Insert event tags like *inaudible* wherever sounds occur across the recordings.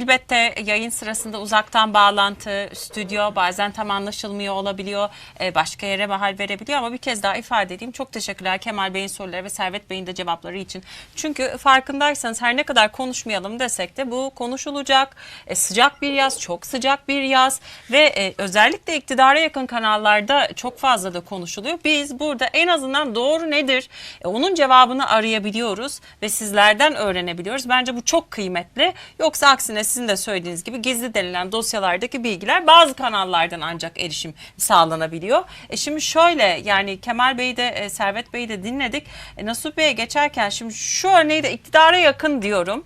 elbette yayın sırasında uzaktan bağlantı, stüdyo bazen tam anlaşılmıyor olabiliyor. E, başka yere mahal verebiliyor ama bir kez daha ifade edeyim. Çok teşekkürler Kemal Bey'in soruları ve Servet Bey'in de cevapları için. Çünkü farkındaysanız her ne kadar konuşmayalım desek de bu konuşulacak. E, sıcak bir yaz, çok sıcak bir yaz ve e, özellikle iktidara yakın kanallarda çok fazla da konuşuluyor. Biz burada en azından doğru nedir? Onun cevabını arayabiliyoruz ve sizlerden öğrenebiliyoruz. Bence bu çok kıymetli. Yoksa aksine sizin de söylediğiniz gibi gizli denilen dosyalardaki bilgiler bazı kanallardan ancak erişim sağlanabiliyor. E şimdi şöyle yani Kemal Bey'i de e, Servet Bey'i de dinledik. E, Nasuh Bey'e geçerken şimdi şu örneği de iktidara yakın diyorum.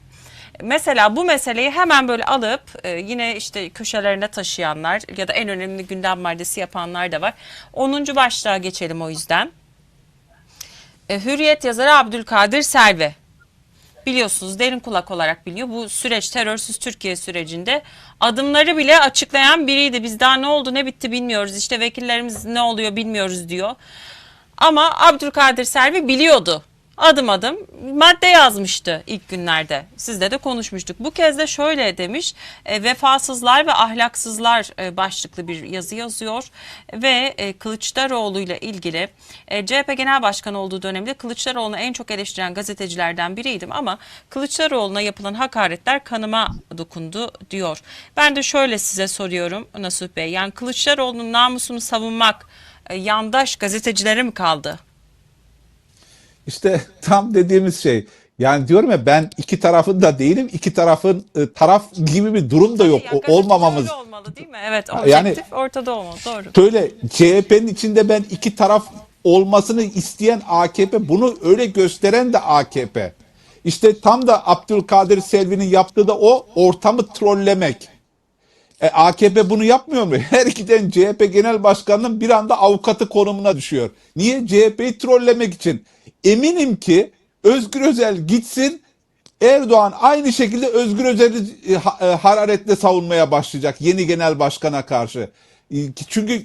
Mesela bu meseleyi hemen böyle alıp e, yine işte köşelerine taşıyanlar ya da en önemli gündem maddesi yapanlar da var. 10. başlığa geçelim o yüzden. E, Hürriyet yazarı Abdülkadir Selvi. Biliyorsunuz derin kulak olarak biliyor. Bu süreç terörsüz Türkiye sürecinde adımları bile açıklayan biriydi. Biz daha ne oldu ne bitti bilmiyoruz. İşte vekillerimiz ne oluyor bilmiyoruz diyor. Ama Abdülkadir Selvi biliyordu. Adım adım madde yazmıştı ilk günlerde. Sizle de konuşmuştuk. Bu kez de şöyle demiş. E, vefasızlar ve ahlaksızlar e, başlıklı bir yazı yazıyor ve e, Kılıçdaroğlu ile ilgili e, CHP Genel Başkanı olduğu dönemde Kılıçdaroğlu'nu en çok eleştiren gazetecilerden biriydim ama Kılıçdaroğlu'na yapılan hakaretler kanıma dokundu diyor. Ben de şöyle size soruyorum Nasuh Bey. Yani Kılıçdaroğlu'nun namusunu savunmak e, yandaş gazetecilere mi kaldı? İşte *laughs* tam dediğimiz şey. Yani diyorum ya ben iki tarafın da değilim. iki tarafın e, taraf gibi bir durum da yok. Yani O- olmamamız. öyle olmalı değil mi? Evet, Yani- objektif ortada olmalı. Doğru. Şöyle CHP'nin içinde ben iki taraf olmasını isteyen AKP bunu öyle gösteren de AKP. İşte tam da Abdülkadir Selvi'nin yaptığı da o ortamı trollemek. E, AKP bunu yapmıyor mu? *laughs* Her giden CHP Genel Başkanı'nın bir anda avukatı konumuna düşüyor. Niye? CHP'yi trollemek için. Eminim ki Özgür Özel gitsin Erdoğan aynı şekilde Özgür Özel'i e, e, hararetle savunmaya başlayacak yeni genel başkana karşı. E, Çünkü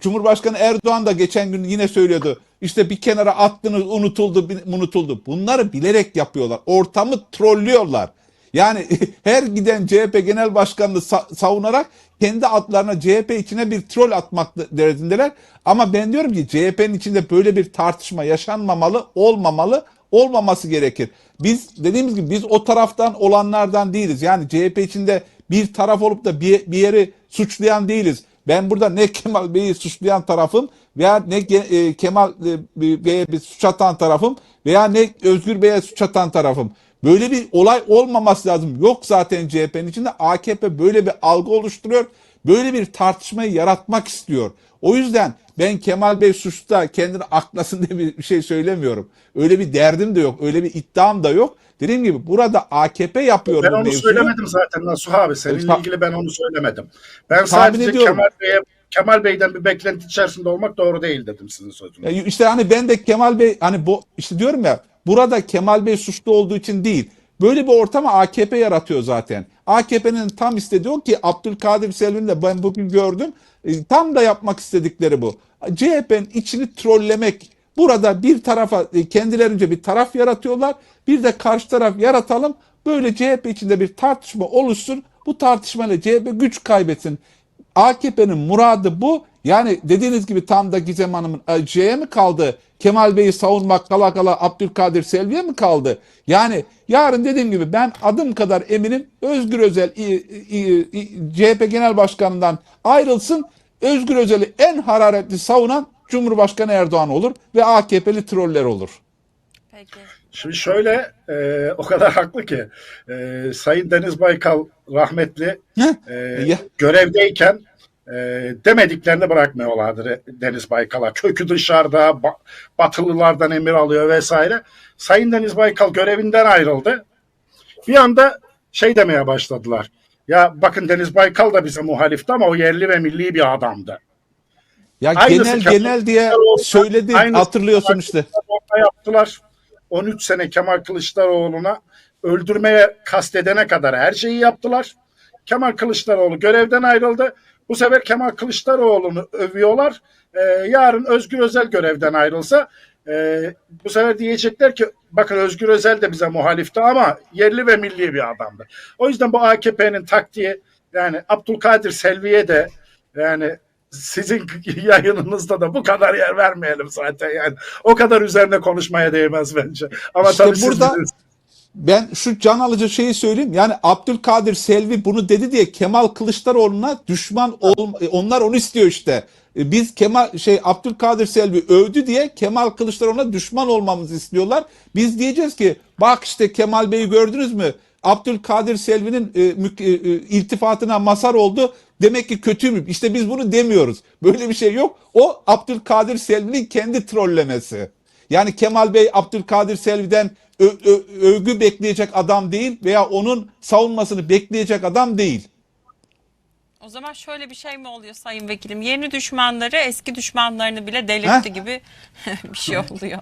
Cumhurbaşkanı Erdoğan da geçen gün yine söylüyordu. İşte bir kenara attınız unutuldu unutuldu. Bunları bilerek yapıyorlar. Ortamı trollüyorlar. Yani *laughs* her giden CHP Genel Başkanı'nı sa- savunarak kendi adlarına CHP içine bir troll atmak derdindeler. Ama ben diyorum ki CHP'nin içinde böyle bir tartışma yaşanmamalı, olmamalı, olmaması gerekir. Biz dediğimiz gibi biz o taraftan olanlardan değiliz. Yani CHP içinde bir taraf olup da bir, bir yeri suçlayan değiliz. Ben burada ne Kemal Bey'i suçlayan tarafım veya ne e, Kemal e, Bey'e bir suç atan tarafım veya ne Özgür Bey'e suç atan tarafım. Böyle bir olay olmaması lazım. Yok zaten CHP'nin içinde AKP böyle bir algı oluşturuyor. Böyle bir tartışmayı yaratmak istiyor. O yüzden ben Kemal Bey suçta kendini aklasın *laughs* diye bir şey söylemiyorum. Öyle bir derdim de yok. Öyle bir iddiam da yok. Dediğim gibi burada AKP yapıyor Ben bu onu mevzuyu. söylemedim zaten Nasuh abi. Seninle Ta- ilgili ben onu söylemedim. Ben sadece ediyorum. Kemal Bey'e Kemal Bey'den bir beklenti içerisinde olmak doğru değil dedim sizin sözünüzde. Ya İşte hani ben de Kemal Bey hani bu işte diyorum ya burada Kemal Bey suçlu olduğu için değil. Böyle bir ortamı AKP yaratıyor zaten. AKP'nin tam istediği o ki Abdülkadir Selvi'nin de ben bugün gördüm. e, Tam da yapmak istedikleri bu. CHP'nin içini trollemek. Burada bir tarafa e, kendilerince bir taraf yaratıyorlar. Bir de karşı taraf yaratalım. Böyle CHP içinde bir tartışma oluşsun. Bu tartışmayla CHP güç kaybetsin. AKP'nin muradı bu. Yani dediğiniz gibi tam da Gizem Hanım'ın e, C'ye mi kaldı? Kemal Bey'i savunmak kala kala Abdülkadir Selvi'ye mi kaldı? Yani yarın dediğim gibi ben adım kadar eminim Özgür Özel i- i- i- CHP Genel Başkanı'ndan ayrılsın. Özgür Özel'i en hararetli savunan Cumhurbaşkanı Erdoğan olur ve AKP'li troller olur. Peki. Şimdi şöyle e, o kadar haklı ki e, Sayın Deniz Baykal rahmetli e, görevdeyken e, demediklerini bırakmıyorlardı Deniz Baykal'a. Kökü dışarıda, ba- Batılılardan emir alıyor vesaire. Sayın Deniz Baykal görevinden ayrıldı. Bir anda şey demeye başladılar. Ya bakın Deniz Baykal da bize muhalifti ama o yerli ve milli bir adamdı. Ya Aynısı genel Kemal genel diye söyledi hatırlıyorsun işte. Yaptılar. 13 sene Kemal Kılıçdaroğlu'na öldürmeye kastedene kadar her şeyi yaptılar. Kemal Kılıçdaroğlu görevden ayrıldı. Bu sefer Kemal Kılıçdaroğlu'nu övüyorlar. Ee, yarın Özgür Özel görevden ayrılsa Ee, bu sefer diyecekler ki bakın Özgür Özel de bize muhalifti ama yerli ve milli bir adamdı. O yüzden bu AKP'nin taktiği yani Abdülkadir Selvi'ye de yani sizin *laughs* yayınınızda da bu kadar yer vermeyelim zaten yani. O kadar üzerine konuşmaya değmez bence. Ama İşte tabii siz burada- bilirsiniz. Ben şu can alıcı şeyi söyleyeyim. Yani Abdülkadir Selvi bunu dedi diye Kemal Kılıçdaroğlu'na düşman ol, onlar onu istiyor işte. E, Biz Kemal şey Abdülkadir Selvi övdü diye Kemal Kılıçdaroğlu'na düşman olmamızı istiyorlar. Biz diyeceğiz ki bak işte Kemal Bey'i gördünüz mü? Abdülkadir Selvi'nin e, mük- e, e, iltifatına mazhar oldu. Demek ki kötü mü? İşte biz bunu demiyoruz. Böyle bir şey yok. O Abdülkadir Selvi'nin kendi trollemesi. Yani Kemal Bey Abdülkadir Selvi'den övgü bekleyecek adam değil veya onun savunmasını bekleyecek adam değil. O zaman şöyle bir şey mi oluyor Sayın Vekilim? Yeni düşmanları eski düşmanlarını bile delirtti Heh. gibi *laughs* bir şey oluyor.